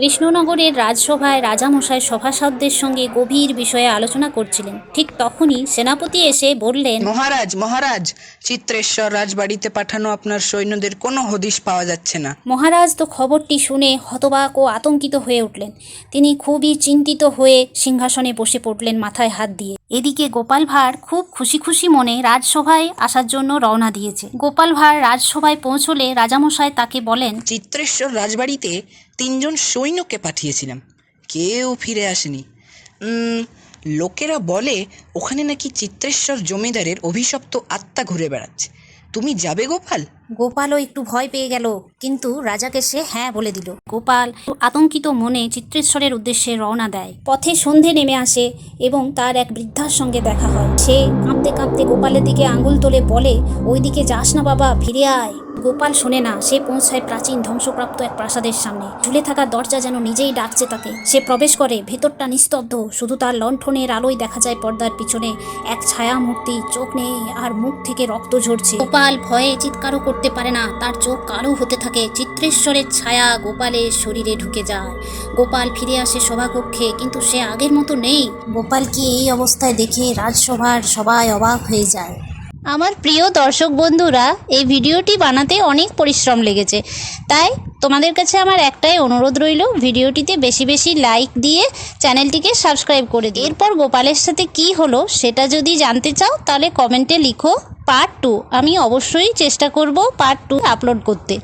কৃষ্ণনগরের রাজসভায় রাজামশাই সভাসদদের সঙ্গে গভীর বিষয়ে আলোচনা করছিলেন। ঠিক তখনই সেনাপতি এসে বললেন মহারাজ মহারাজ চিত্রেশ্বর রাজবাড়িতে পাঠানো আপনার সৈন্যদের কোনো হদিশ পাওয়া যাচ্ছে না। মহারাজ তো খবরটি শুনে হতবাক ও আতঙ্কিত হয়ে উঠলেন। তিনি খুবই চিন্তিত হয়ে সিংহাসনে বসে পড়লেন মাথায় হাত দিয়ে। এদিকে গোপাল ভাঁড় খুব খুশি খুশি মনে রাজসভায় আসার জন্য রওনা দিয়েছে। গোপাল ভাঁড় রাজসভায় পৌঁছলে রাজামশাই তাকে বলেন চিত্রেশ্বর রাজবাড়িতে তিনজন সৈন্যকে পাঠিয়েছিলাম। কেউ ফিরে আসেনি। লোকেরা বলে, ওখানে নাকি চিত্রেশ্বর জমিদারের অভিশপ্ত আত্মা ঘুরে বেড়াচ্ছে। তুমি যাবে গোপাল? গোপালও একটু ভয় পেয়ে গেল, কিন্তু রাজাকে সে হ্যাঁ বলে দিল। গোপাল আতঙ্কিত মনে চিত্রেশ্বরের উদ্দেশ্যে রওনা দেয়। পথে সন্ধে নেমে আসে এবং তার এক বৃদ্ধার সঙ্গে দেখা হয়। সে কাঁপতে কাঁপতে গোপালের দিকে আঙুল তোলে বলে, ওইদিকে যাস না বাবা, ফিরে আয়। গোপাল শোনে না, সে পৌঁছায় প্রাচীন ধ্বংসপ্রাপ্ত এক প্রাসাদের সামনে। ঝুলে থাকা দরজা যেন নিজেই ডাকছে তাকে। সে প্রবেশ করে, ভেতরটা নিস্তব্ধ, শুধু তার লণ্ঠনের আলোয় দেখা যায় পর্দার পিছনে এক ছায়া মূর্তি চোখ নেই আর মুখ থেকে রক্ত ঝরছে। গোপাল ভয়ে চিৎকারও করতে পারে না, তার চোখ কালো হতে থাকে, চিত্রেশ্বরের ছায়া গোপালের শরীরে ঢুকে যায়। গোপাল ফিরে আসে সভাকক্ষে, কিন্তু সে আগের মতো নেই। গোপালকে এই অবস্থায় দেখে রাজসভার সবাই অবাক হয়ে যায়? আমার প্রিয় দর্শক বন্ধুরা, এই ভিডিওটি বানাতে অনেক পরিশ্রম লেগেছে। তাই তোমাদের কাছে আমার একটাই অনুরোধ রইল, ভিডিওটিতে বেশি বেশি লাইক দিয়ে চ্যানেলটিকে সাবস্ক্রাইব করে দিই এরপর গোপালের সাথে কি হলো সেটা যদি জানতে চাও, তাহলে কমেন্টে লিখো পার্ট টু। আমি অবশ্যই চেষ্টা করব পার্ট টু আপলোড করতে।